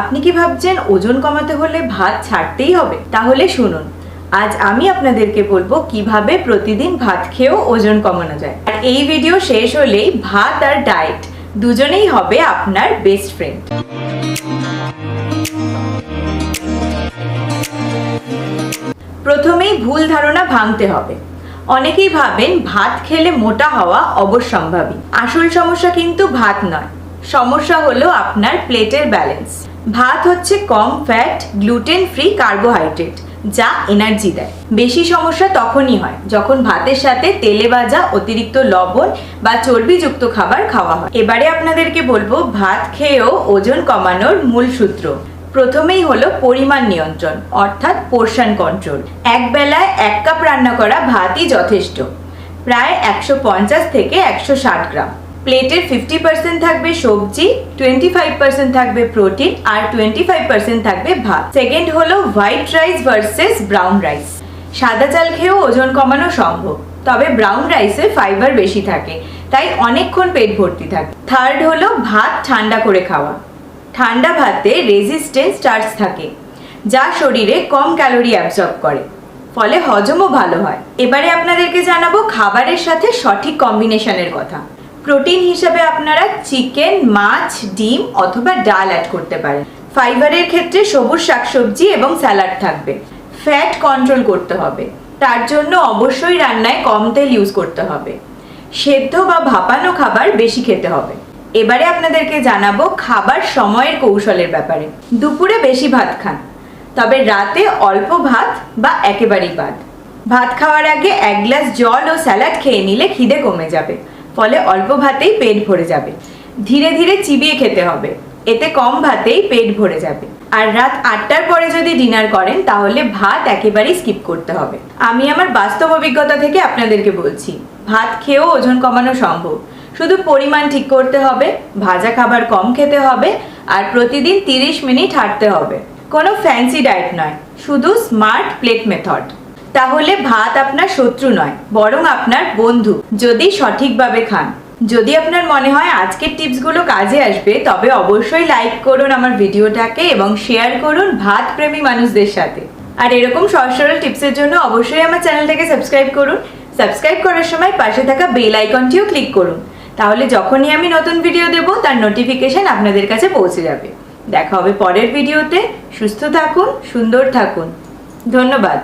আপনি কি ভাবছেন ওজন কমাতে হলে ভাত ছাড়তেই হবে? তাহলে শুনুন, আজ আমি আপনাদেরকে বলব কীভাবে প্রতিদিন ভাত খেয়েও ওজন কমানো যায়। আর এই ভিডিও শেষ হলেই ভাত আর ডায়েট দুজনেই হবে আপনার বেস্ট ফ্রেন্ড। প্রথমেই ভুল ধারণা ভাঙতে হবে। অনেকেই ভাবেন ভাত খেলে মোটা হওয়া অবশ্যম্ভাবী। আসল সমস্যা কিন্তু ভাত নয়। সমস্যা হলো আপনার প্লেটের ব্যালেন্স ভাত হচ্ছে কম ফ্যাট গ্লুটেন ফ্রি কার্বোহাইড্রেট যা এনার্জি দেয়। বেশি সমস্যা তখনই হয় যখন ভাতের সাথে তেলে ভাজা অতিরিক্ত লবণ বা চর্বিযুক্ত খাবার খাওয়া হয়। এবারে আপনাদেরকে বলব, ভাত খেয়েও ওজন কমানোর মূল সূত্র। প্রথমেই হলো পরিমাণ নিয়ন্ত্রণ, অর্থাৎ পোর্শন কন্ট্রোল এক বেলায় এক কাপ রান্না করা ভাতই যথেষ্ট। প্রায় একশো পঞ্চাশ থেকে একশো ষাট গ্রাম। প্লেটের ফিফটি পার্সেন্ট থাকবে সবজি টোয়েন্টি ফাইভ পার্সেন্ট থাকবে প্রোটিন আর টোয়েন্টি ফাইভ পার্সেন্ট থাকবে ভাত। সেকেন্ড হলো white rice versus brown rice সাদা চাল খেয়েও ওজন কমানো সম্ভব, তবে ব্রাউন রাইসে ফাইবার বেশি থাকে, তাই অনেকক্ষণ পেট ভর্তি থাকে। থার্ড হলো ভাত ঠান্ডা করে খাওয়া। ঠান্ডা ভাতে রেজিস্ট্যান্স চার্জ থাকে, যা শরীরে কম ক্যালোরি অ্যাবজর্ব করে, ফলে হজমও ভালো হয়। এবারে আপনাদেরকে জানাব খাবারের সাথে সঠিক কম্বিনেশনের কথা। প্রোটিন হিসেবে আপনারা চিকেন, মাছ, ডিম অথবা ডাল অ্যাড করতে পারেন। ফাইবারের ক্ষেত্রে সবুজ শাকসবজি এবং স্যালাড থাকবে। ফ্যাট কন্ট্রোল করতে হবে। তার জন্য অবশ্যই রান্নায় কম তেল ইউজ করতে হবে। সেদ্ধ বা ভাপানো খাবার বেশি খেতে হবে। এবারে আপনাদেরকে জানাব খাবার সময়ের কৌশলের ব্যাপারে। দুপুরে বেশি ভাত খান, তবে রাতে অল্প ভাত বা একেবারেই বাদ। ভাত খাওয়ার আগে এক গ্লাস জল ও স্যালাড খেয়ে নিলে খিদে কমে যাবে। ফলে অল্প ভাতেই পেট ভরে যাবে। ধীরে ধীরে চিবিয়ে খেতে হবে। এতে কম ভাতেই পেট ভরে যাবে। আর রাত আটটার পরে যদি ডিনার করেন, তাহলে ভাত একেবারেই স্কিপ করতে হবে। আমি আমার বাস্তব অভিজ্ঞতা থেকে আপনাদেরকে বলছি, ভাত খেয়েও ওজন কমানো সম্ভব। শুধু পরিমাণ ঠিক করতে হবে, ভাজা খাবার কম খেতে হবে, আর প্রতিদিন তিরিশ মিনিট হাঁটতে হবে। কোনো ফ্যান্সি ডায়েট নয়, শুধু স্মার্ট প্লেট মেথড। তাহলে ভাত আপনার শত্রু নয়, বরং আপনার বন্ধু, যদি সঠিকভাবে খান। যদি আপনার মনে হয় আজকের টিপসগুলো কাজে আসবে, তবে অবশ্যই লাইক করুন আমার ভিডিওটাকে এবং শেয়ার করুন ভাত প্রেমী মানুষদের সাথে। আর এরকম সহজ সরল টিপসের জন্য অবশ্যই আমার চ্যানেলটাকে সাবস্ক্রাইব করুন। সাবস্ক্রাইব করার সময় পাশে থাকা বেল আইকনটিও ক্লিক করুন। তাহলে যখনই আমি নতুন ভিডিও দেব, তার নোটিফিকেশন আপনাদের কাছে পৌঁছে যাবে। দেখা হবে পরের ভিডিওতে। সুস্থ থাকুন, সুন্দর থাকুন। ধন্যবাদ।